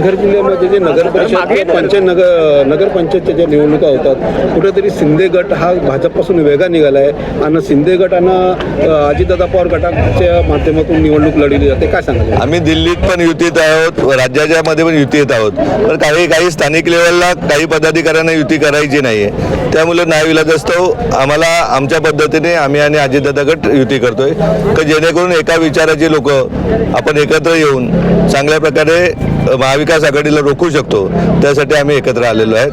पालघर जिल्ह्यामध्ये जे नगर परिषद पंचायत नगर नगरपंचायतच्या ज्या निवडणुका होतात कुठेतरी शिंदे गट हा भाजपपासून वेगळा निघाला आहे आणि शिंदे गटानं अजितदादा पवार गटाच्या माध्यमातून निवडणूक लढवली जाते. काय सांगाल? आम्ही दिल्लीत पण युतीत आहोत राज्याच्या मध्ये पण युतीत आहोत. पण काही काही स्थानिक लेवलला काही पदाधिकाऱ्यांना युती करायची नाही आहे त्यामुळे नाविलाज असतो आम्हाला आमच्या पद्धतीने आम्ही आणि अजितदादा गट युती करतोय. तर जेणेकरून एका विचाराची लोक आपण एकत्र येऊन चांगल्या प्रकारे महाविकास आघाडीला रोखू शकतो. त्यासाठी आम्ही एकत्र आलेलो आहेत.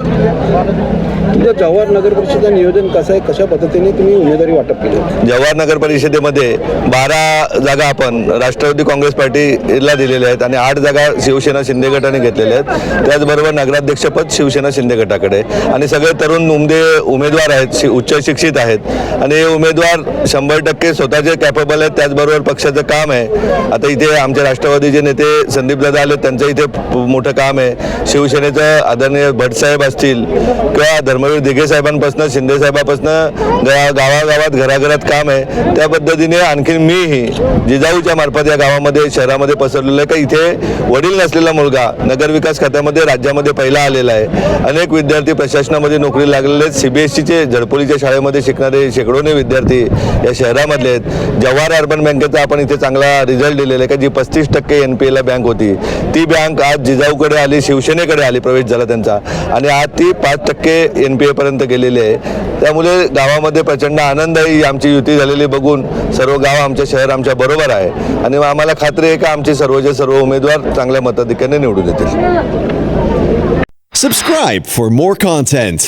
तुमचं जव्हार नगर परिषदेचं नियोजन कसं आहे? कशा पद्धतीने तुम्ही उमेदवारी वाटप केली? जव्हार नगर परिषदेमध्ये बारा जागा आपण राष्ट्रवादी काँग्रेस पार्टीला दिलेल्या आहेत आणि आठ जागा शिवसेना शिंदे गटाने घेतलेल्या आहेत. त्याचबरोबर नगराध्यक्षपद शिवसेना शिंदे गटाकडे आणि सगळे तरुण उमदे उमेदवार आहेत शि उच्च शिक्षित आहेत. आणि हे उमेदवार शंभर टक्के स्वतःचे कॅपेबल आहेत. त्याचबरोबर पक्षाचं काम आहे. आता इथे आमचे राष्ट्रवादीचे नेते संदीपदादा आले त्यांचं इथे मोठं काम आहे. शिवसेनेचं आदरणीय भटसाहेब असतील किंवा धर्म धर्मवीर दिघे साहेबांपासून शिंदे साहेबापासून गावागावात घराघरात काम आहे. त्या पद्धतीने आणखीन मीही जिजाऊच्या मार्फत या गावामध्ये शहरामध्ये पसरलेलं आहे. का इथे वडील नसलेला मुलगा नगरविकास खात्यामध्ये राज्यामध्ये पहिला आलेला आहे. अनेक विद्यार्थी प्रशासनामध्ये नोकरी लागलेले आहेत. सी बी एस सीचे झडपोलीच्या शाळेमध्ये शिकणारे शेकडोने विद्यार्थी या शहरामधले आहेत. जवाहर अर्बन बँकेचा आपण इथे चांगला रिझल्ट दिलेला आहे का जी पस्तीस टक्के एन पी एला बँक होती. ती बँक आज जिजाऊकडे आली शिवसेनेकडे आली प्रवेश झाला त्यांचा. आणि आज ती पाच टक्के एन पी एपर्यंत गेलेली आहे. त्यामुळे गावामध्ये प्रचंड आनंद आहे आमची युती झालेली बघून सर्व गाव आमचे शहर आमच्या बरोबर आहे. आणि आम्हाला खात्री आहे का आमचे सर्वचे सर्व उमेदवार चांगल्या मताधिक्याने निवडून येतील. Subscribe for more content